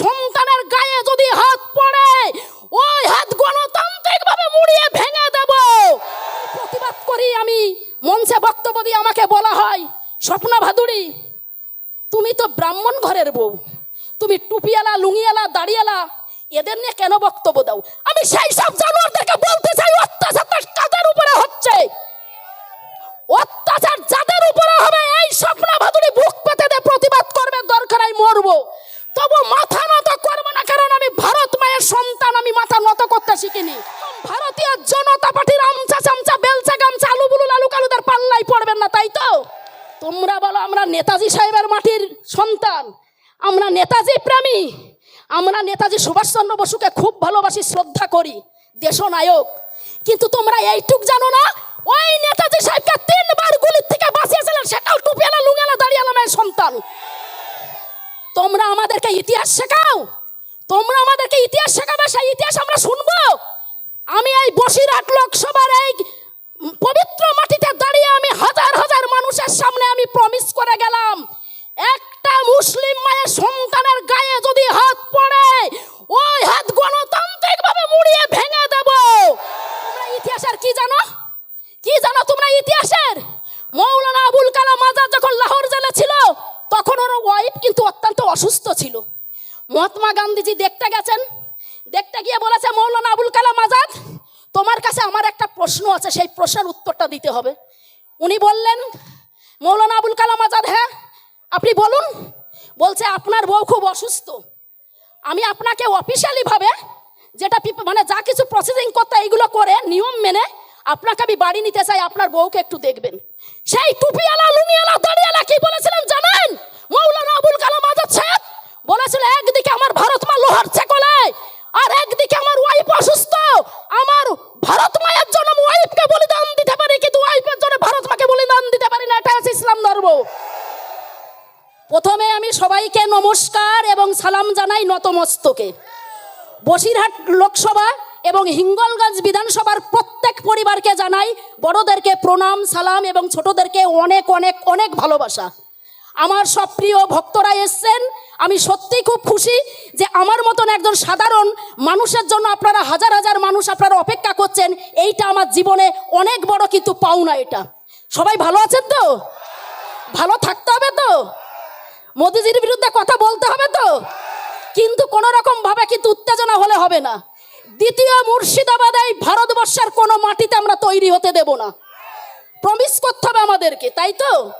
সন্তানের গায়ে যদি হাত পড়ে, ওই হাত গণতান্ত্রিক ভাবে মুড়িয়ে ভেঙে দেব। প্রতিবাদ করি আমি, মঞ্চে বক্তব্য দিয়ে আমাকে বলা হয়, স্বপ্না ভাদুরী তুমি তো ব্রাহ্মণ ঘরের বউ, তুমি টুপিয়ালা লুঙিয়ালা দাড়িয়ালা এদের নিয়ে কেন বক্তব্য দাও? আমি সেই সব জানোয়ারদেরকে বলতে চাই মাটির সন্তান। আমরা নেতাজি প্রেমী। আমরা নেতাজি সুভাষচন্দ্র বসুকে খুব ভালোবাসি, শ্রদ্ধা করি, দেশনায়ক। কিন্তু তোমরা এইটুক জানো না, ওই নেতাজি সাহেবকে তিনবার গুলির থেকে বাঁচিয়েছিলেন, সেটাও টুপিয়ালা লুঙ্গালা দাঁড়িয়ালা মায়ের সন্তান। তোমরা আমাদেরকে ইতিহাস শেখাও। তোমরা আমাদেরকে ইতিহাস শেখাবে, সেই ইতিহাস আমরা শুনব। আমি এই বসিরহাট লোকসভার এই পবিত্র মাটিতে দাঁড়িয়ে আমি হাজার হাজার মানুষের সামনে আমি প্রমিস করে গেলাম একটা মুসলিম মায়ের সন্তানের গায়ে যদি হাত পড়ে ওই হাত গণতান্ত্রিক ভাবে মুড়িয়ে ভেঙে দেব তোমরা ইতিহাসের কি জানো কি জানো তোমরা ইতিহাসের মৌলানা আবুল কালাম আজাদ যখন লাহোর জেলে ছিল তখন ওর ওয়াইফ কিন্তু অত্যন্ত অসুস্থ ছিল মহাত্মা গান্ধীজি দেখতে গেছেন, দেখতে গিয়ে বলেছে, মৌলানা আবুল কালাম আজাদ, তোমার কাছে আমার একটা প্রশ্ন আছে, সেই প্রশ্নের উত্তরটা দিতে হবে। উনি বললেন, মৌলানা আবুল কালাম আজাদ হ্যাঁ আপনি বলুন। বলছে, আপনার বউ খুব অসুস্থ। আমি আপনাকে অফিসিয়ালি ভাবে যেটা মানে যা কিছু প্রসেসিং করতে এইগুলো করে, নিয়ম মেনে আপনাকে আমি বাড়ি নিতে চাই, আপনার বউকে একটু দেখবেন। সেই টুপিওয়ালা লুঙ্গিওয়ালা দাড়িওয়ালা কি বলেছিলেন জানেন? মৌলানা আবুল কালাম বলেছিল, একদিকে আমার ভারত মা লোহার চেকলে আর একদিকে আমার ওয়াইফ অসুস্থ। আমার ভারত মায়ের জন্য আমি ওয়াইফকে বলিদান দিতে পারি, কিন্তু ওয়াইফের জন্য ভারত মাকে বলিদান দিতে পারি না। এটা আছে ইসলাম ধর্ম। প্রথমে আমি সবাইকে নমস্কার এবং সালাম জানাই নতমস্তকে। বসিরহাট লোকসভা এবং হিঙ্গলগঞ্জ বিধানসভার প্রত্যেক পরিবারকে জানাই, বড়দেরকে প্রণাম, সালাম এবং ছোটদেরকে অনেক অনেক অনেক ভালোবাসা। আমার সব প্রিয় ভক্তরা এসছেন আমি সত্যিই খুব খুশি যে আমার মতন একজন সাধারণ মানুষের জন্য আপনারা হাজার হাজার মানুষ আপনারা অপেক্ষা করছেন। এইটা আমার জীবনে অনেক বড় কিন্তু পাওনা এটা। সবাই ভালো আছেন তো? ভালো থাকতে হবে তো? মোদিজির বিরুদ্ধে কথা বলতে হবে তো? কিন্তু কোনো রকম ভাবে কিন্তু উত্তেজনা হলে হবে না। দ্বিতীয় মুর্শিদাবাদ এই ভারতবর্ষের কোনো মাটিতে আমরা তৈরি হতে দেব না। প্রমিস করতে হবে আমাদেরকে, তাই তো?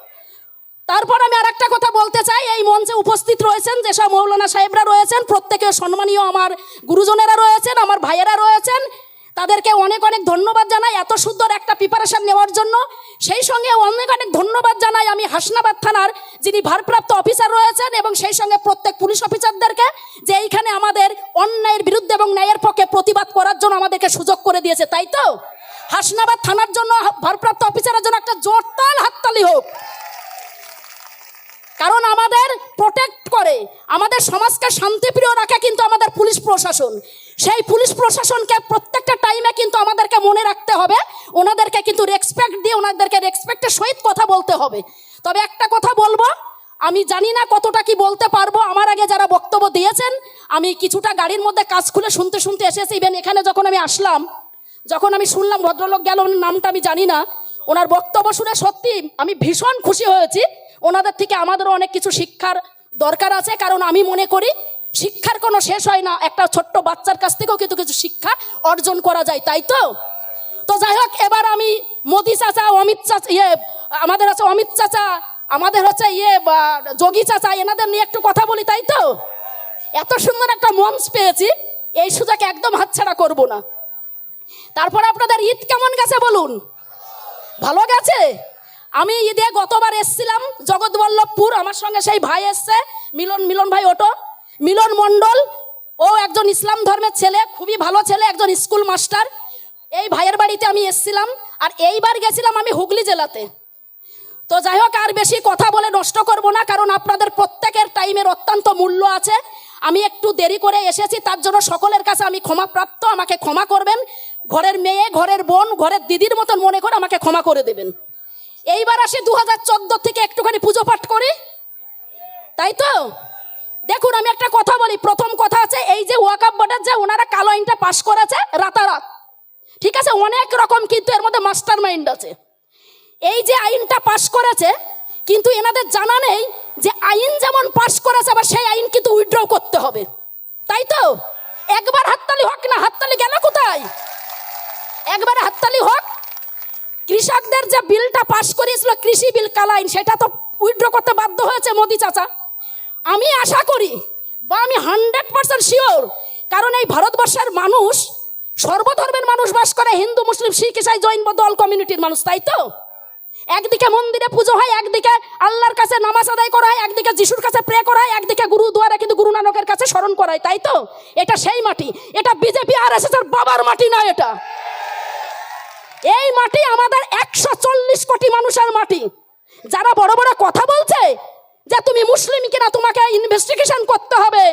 তারপর আমি আর একটা কথা বলতে চাই, এই মঞ্চে উপস্থিত রয়েছেন যেসব মৌলানা সাহেবরা রয়েছেন, প্রত্যেকে সম্মানীয় আমার গুরুজনেরা রয়েছেন, আমার ভাইয়েরা রয়েছেন। তাদেরকে অনেক অনেক ধন্যবাদ জানাই এত সুন্দর একটা প্রিপারেশন নেওয়ার জন্য। সেই সঙ্গে অনেক অনেক ধন্যবাদ জানাই আমি হাসনাবাদ থানার যিনি ভারপ্রাপ্ত অফিসার রয়েছেন এবং সেই সঙ্গে প্রত্যেক পুলিশ অফিসারদেরকে যে এইখানে আমাদের অন্যায়ের বিরুদ্ধে এবং ন্যায়ের পক্ষে প্রতিবাদ করার জন্য আমাদেরকে সুযোগ করে দিয়েছে, তাই তো? হাসনাবাদ থানার জন্য ভারপ্রাপ্ত অফিসারের জন্য একটা জোরতাল হাততালি হোক। কারণ আমাদের প্রোটেক্ট করে। আমাদের সমাজকে শান্তিপ্রিয় রাখে কিন্তু আমাদের পুলিশ প্রশাসন। সেই পুলিশ প্রশাসনকে প্রত্যেকটা টাইমে কিন্তু আমাদেরকে মনে রাখতে হবে। ওনাদেরকে কিন্তু রেসপেক্ট দিয়ে ওনাদেরকে রেসপেক্টের সহিত কথা বলতে হবে। তবে একটা কথা বলব, আমি জানি না কতটা কি বলতে পারব। আমার আগে যারা বক্তব্য দিয়েছেন, আমি কিছুটা গাড়ির মধ্যে কাজ খুলে শুনতে শুনতে এসেছি। ইভেন এখানে যখন আমি আসলাম, যখন আমি শুনলাম ভদ্রলোক গেল নামটা আমি জানি না। ওনার বক্তব্য শুনে সত্যি আমি ভীষণ খুশি হয়েছি। ওনাদের থেকে আমাদেরও অনেক কিছু শিক্ষার দরকার আছে, কারণ আমি মনে করি শিক্ষার কোনো শেষ হয় না। একটা ছোট্ট বাচ্চার কাছ থেকেও কিন্তু কিছু শিক্ষা অর্জন করা যায়, তাই তো? তো যাই হোক, এবার আমি মোদি চাচা, অমিত চাচা ইয়ে আমাদের হচ্ছে অমিত চাচা, আমাদের হচ্ছে ইয়ে যোগী চাচা, এনাদের নিয়ে একটু কথা বলি, তাই তো? এত সুন্দর একটা মঞ্চ পেয়েছি, এই সুযোগ একদম হাতছাড়া করব না। তারপরে আপনাদের ঈদ কেমন গেছে বলুন? ভালো গেছে? আমি ঈদে গতবার এসছিলাম জগৎবল্লভপুর, আমার সঙ্গে সেই ভাই এসছে, মিলন মিলন ভাই ওটো, মিলন মণ্ডল, ও একজন ইসলাম ধর্মের ছেলে, খুবই ভালো ছেলে, একজন স্কুল মাস্টার। এই ভাইয়ের বাড়িতে আমি এসছিলাম আর এইবার গেছিলাম আমি হুগলি জেলাতে। তো যাই হোক, আর বেশি কথা বলে নষ্ট করব না, কারণ আপনাদের প্রত্যেকের টাইমের অত্যন্ত মূল্য আছে। আমি একটু দেরি করে এসেছি, তার জন্য সকলের কাছে আমি ক্ষমাপ্রাপ্ত, আমাকে ক্ষমা করবেন। ঘরের মেয়ে, ঘরের বোন, ঘরের দিদির মতন মনে করে আমাকে ক্ষমা করে দেবেন। এইবার আসি দু হাজার থেকে একটুখানি পুজো পাঠ করি। তাই তো? দেখুন, আমি একটা কথা বলি, প্রথম কথা আছে, এই যে ওয়াকাপ বোর্ডের যে ওনারা কালো আইনটা পাশ করেছে, রাতারাত। ঠিক আছে? অনেক রকম কিন্তু এর মধ্যে মাস্টার মাইন্ড আছে। এই যে আইনটা পাশ করেছে, কিন্তু এনাদের জানা নেই যে আইন যেমন পাশ করেছে, আবার সেই আইন কিন্তু উইথড্র করতে হবে। তাই তো? একবার হাততালি হোক না, হাততালি গেল কোথায়? একবার হাততালি হোক কৃষকদের যে বিলটা পাশ করিয়েছিল কৃষি বিল কালাইন, সেটা তো উইথড্র করতে বাধ্য হয়েছে মোদি চাচা। আমি আশা করি বা আমি হান্ড্রেড পার্সেন্ট শিওর, কারণ এই ভারতবর্ষের মানুষ সর্বধর্মের মানুষ বাস করে, হিন্দু, মুসলিম, শিখ, ইসাই, জৈন, বৌদ্ধ কমিউনিটির মানুষ, তাই তো? একদিকে মন্দিরে পুজো হয়, একদিকে আল্লাহর কাছে নামাজ আদায় করা হয়, একদিকে যিশুর কাছে প্রে করা হয়, একদিকে গুরু দুয়ারে কিন্তু গুরু নানকের কাছে স্মরণ করা হয়, তাই তো? এটা সেই মাটি, এটা বিজেপি, আর এস বাবার মাটি নয় এটা। এই মাটি আমাদের একশো চল্লিশ কোটি মানুষের মাটি। যারা বড় বড় কথা বলছে যে তুমি মুসলিম কিনা, তোমাকে ইনভেস্টিগেশন করতে হবে।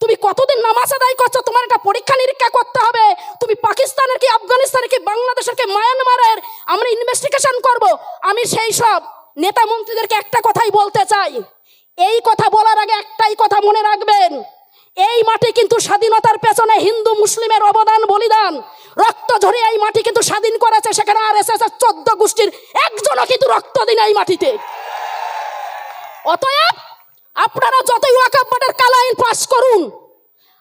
তুমি কতদিন নামাজ আদায় করছ, তোমার একটা পরীক্ষা নিরীক্ষা করতে হবে। তুমি পাকিস্তানের কি, আফগানিস্তানের কি, বাংলাদেশের কি, মায়ানমারের? আমরা ইনভেস্টিগেশন করব। আমি সেই সব নেতা মন্ত্রীদেরকে একটা কথাই বলতে চাই। এই কথা বলার আগে একটাই কথা মনে রাখবেন। এই মাটি কিন্তু স্বাধীনতার পেছনে হিন্দু মুসলিমের অবদান, বলিদান। রক্ত ঝরে এই মাটি কিন্তু স্বাধীন করেছে, সেখানে আর এস এস চোদ্দ গোষ্ঠীর একজনও কিন্তু রক্ত দিন এই মাটিতে। অতএব আপনারা যতই ওয়াকাপ বোর্ডের কালা আইন পাস করুন,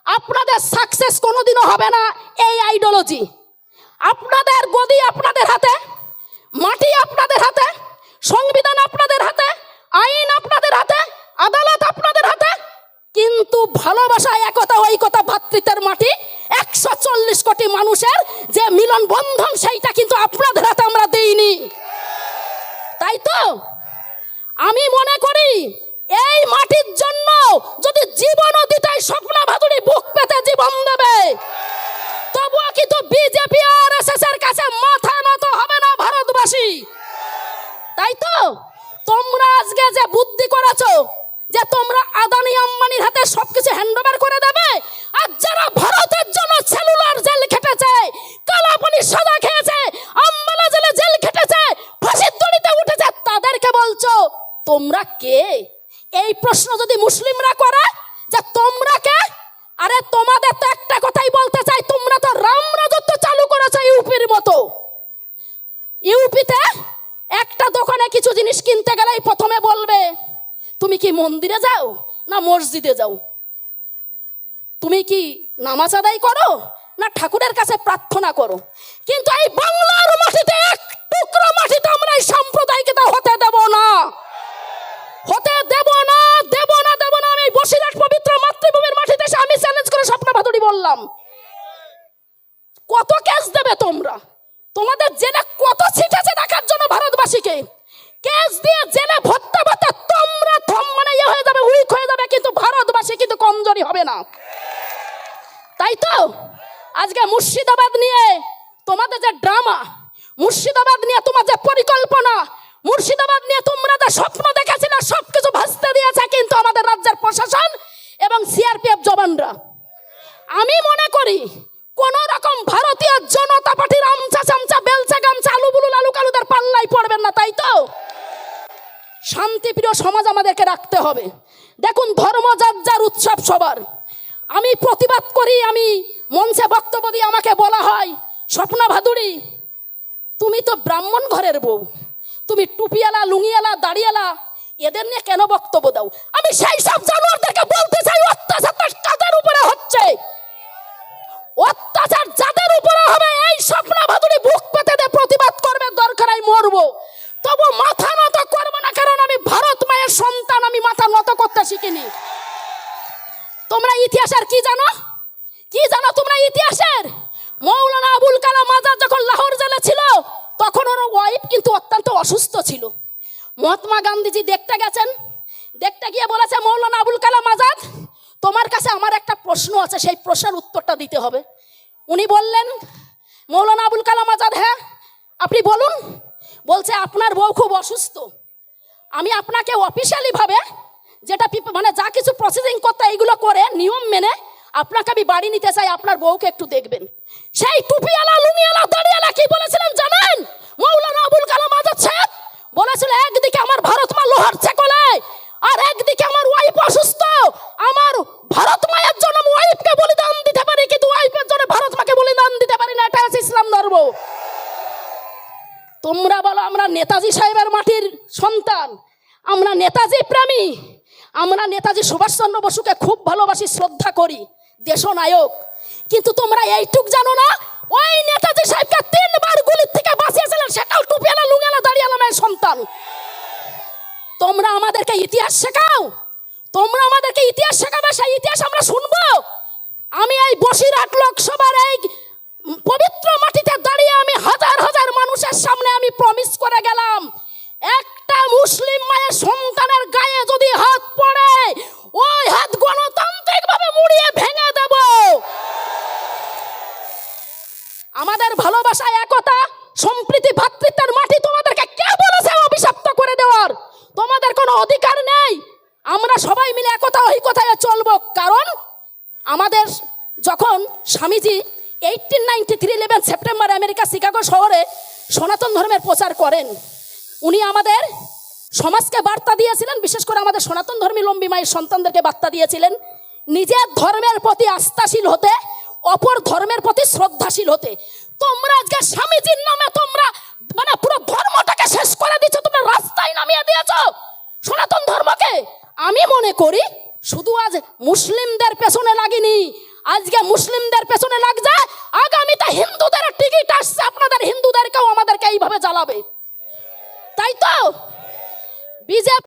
আপনাদের সাকসেস কোনোদিনও হবে না এই আইডিওলজি আপনাদের গদি আপনাদের হাতে, মাটি আপনাদের হাতে, সংবিধান আপনাদের হাতে, আইন আপনাদের হাতে আদালত আপনাদের হাতে কিন্তু ভালোবাসা একতা ঐকতা ভাতৃত্বের মাটি। একশো চল্লিশ কোটি মানুষের যে মিলন বন্ধন, সেইটা কিন্তু আপনাদের হাতে আমরা দেইনি। তাই তো? আমি মনে করি, এই মাটির জন্য যদি জীবনও দিতে স্বপ্না ভাদুড়ি বুক পেতে জীবন দেবে। তবুও কিন্তু বিজেপি আর এস এর কাছে মাথা নত হবে না ভারতবাসী। তাই তো? তোমরা আজকে যে বুদ্ধি করেছ যে তোমরা আদানি আম্বানির হাতে সবকিছু হ্যান্ড ওভার করে দেবে, আর যারা ভারতের জন্য সেলুলার জেল খেটেছে, কালাপানি সাদা খেয়েছে, আম্বালা জেলে জেল খেটেছে, ফাঁসির দড়িতে উঠেছে, তাদেরকে বলছো, তোমরা কে? এই প্রশ্ন যদি মুসলিমরা করে, যে তোমরা কে? আরে তোমাদের তো একটা কথাই বলতে চাই, তোমরা তো রাম রাজত্ব চালু করেছ ইউপির মতো। ইউপিতে একটা দোকানে কিছু জিনিস কিনতে গেলেই প্রথমে বলবে তুমি কি মন্দিরে যাও না মসজিদে যাও? তুমি কি নামাজ আদায় করো না ঠাকুরের কাছে প্রার্থনা করো? কিন্তু এই বাংলার মাটিতে এক টুকরো মাটিতে আমরা এই সাম্প্রদায়িকতা হতে দেব না। হতে দেব না দেব না দেব না। আমি বসিরহাট পবিত্র মাতৃভূমির মাটিতে এসে আমি চ্যালেঞ্জ করে স্বপ্ন ভাদুড়ি বললাম। কত কেস দেবে তোমরা? তোমাদের জেলে কত সিট আছে দেখার জন্য ভারতবাসীকে? কেস দিয়ে জেলে ভর্তা ভর্তা তোমরা থম মানে ইয়ে হয়ে যাবে উইক হয়ে যাবে, কিন্তু ভারতবাসী কিন্তু কমজোরি হবে না। তাই তো, আজকে মুর্শিদাবাদ নিয়ে তোমাদের যে ড্রামা, মুর্শিদাবাদ নিয়ে তোমার যে পরিকল্পনা, মুর্শিদাবাদ আমি প্রতিবাদ করি, আমি মঞ্চে বক্তব্য দিয়ে আমাকে বলা হয়, স্বপ্না ভাদুড়ি, তুমি তো ব্রাহ্মণ ঘরের বউ, তুমি টুপিয়ালা লুঙ্গিয়ালা দাড়িয়ালা এদের নিয়ে কেন বক্তব্য দাও? আমি সেই সব জানোয়ারদেরকে বলতে চাই অত্যাচারটা কাদের উপরে হচ্ছে? অত্যাচার যাদের উপরে হবে, এই স্বপ্ন ভাদুড়ি বুক পেতে দিয়ে প্রতিবাদ করবে, দরকার আমি মরবো। তবু মাথা নত করব না, কারণ আমি ভারত মায়ের সন্তান, আমি মাথা নত করতে শিখিনি। তোমরা ইতিহাসের কি জানো? কি জানো তোমরা ইতিহাসের? মৌলানা আবুল কালাম আজাদ যখন লাহোর জেলে ছিল, তখন ওর ওয়াইফ কিন্তু অত্যন্ত অসুস্থ ছিল। মহাত্মা গান্ধীজি দেখতে গেছেন। দেখতে গিয়ে বলেছে, মৌলানা আবুল কালাম আজাদ, তোমার কাছে আমার একটা প্রশ্ন আছে, সেই প্রশ্নের উত্তরটা দিতে হবে। উনি বললেন, মৌলানা আবুল কালাম আজাদ হ্যাঁ আপনি বলুন। বলছে, আপনার বউ খুব অসুস্থ। আমি আপনাকে অফিসিয়ালি ভাবে যেটা মানে যা কিছু প্রসেসিং করতে এইগুলো করে, নিয়ম মেনে আপনাকে আমি বাড়ি নিতে চাই, আপনার বউকে একটু দেখবেন। সেই টুপিওয়ালা লুমিওয়ালা দাঁড়িয়ালা কি বলেছিলেন জানেন? মৌলানা আবুল কালাম আজাদ সাহেব বলেছিল একদিকে আমার ভারত মা লোহার ছেকলে আর একদিকে আমার ওয়াইফ অসুস্থ। আমার ভারত মায়ের জন্য ওয়াইফকে বলিদান দিতে পারি, কিন্তু ওয়াইফের জন্য ভারত মাকে বলিদান দিতে পারি না, এটা আছে ইসলাম ধর্ম। তোমরা বলো, আমরা নেতাজি সাহেবের মাটির সন্তান, আমরা নেতাজি প্রেমী। আমরা নেতাজি সুভাষচন্দ্র বসুকে খুব ভালোবাসি, শ্রদ্ধা করি, দেশনায়ক। কিন্তু তোমরা এইটুক জানো না, ওই নেতাজি সাহেবকে তিনবার গুলির থেকে বাঁচিয়েছিলেন, সেটাও টুপিয়ালা লুঙ্গালা দাঁড়িয়ালা মেয়ের সন্তান। তোমরা আমাদেরকে ইতিহাস শেখাও। তোমরা আমাদেরকে ইতিহাস শেখাবে, সেই ইতিহাস আমরা শুনব। আমি এই বসিরহাট লোকসভার এই পবিত্র মাটিতে দাঁড়িয়ে আমি হাজার হাজার মানুষের সামনে আমি প্রমিস করে গেলাম একটা মুসলিম মায়ের সন্তানের গায়ে যদি হাত পড়ে ওই হাত গণতান্ত্রিক ভাবে মুড়িয়ে ভেঙে দেব আমাদের ভালোবাসা একতা সম্প্রীতি ভ্রাতৃত্বের মাটি তোমাদেরকে কে বলেছে অভিশপ্ত করে দেওয়ার তোমাদের কোনো অধিকার নেই আমরা সবাই মিলে একতা কথায় চলবো? কারণ আমাদের যখন Swamiji eighteen ninety three eleven September America, Chicago শহরে সনাতন ধর্মের প্রচার করেন, উনি আমাদের সমাজকে বার্তা দিয়েছিলেন, বিশেষ করে আমাদের সনাতন ধর্মী লম্বী মায়ের সন্তানদেরকে বার্তা দিয়েছিলেন, নিজের ধর্মের প্রতি আস্থাশীল হতে, অপর ধর্মের প্রতি শ্রদ্ধাশীল হতে। তোমরা আজকে স্বামীজির নামে তোমরা মানে পুরো ধর্মটাকে শেষ করে দিচ্ছ, তোমরা রাস্তায় নামিয়ে দিয়েছ। সনাতন ধর্মকে আমি মনে করি শুধু আজ মুসলিমদের পেছনে লাগিনি। আজকে মুসলিমদের পেছনে লাগছে। আগামীতে হিন্দুদের টিকিট আসছে। আপনাদের হিন্দুদেরকেও আমাদেরকে এইভাবে জ্বালাবে। তাই তো? বিজেপি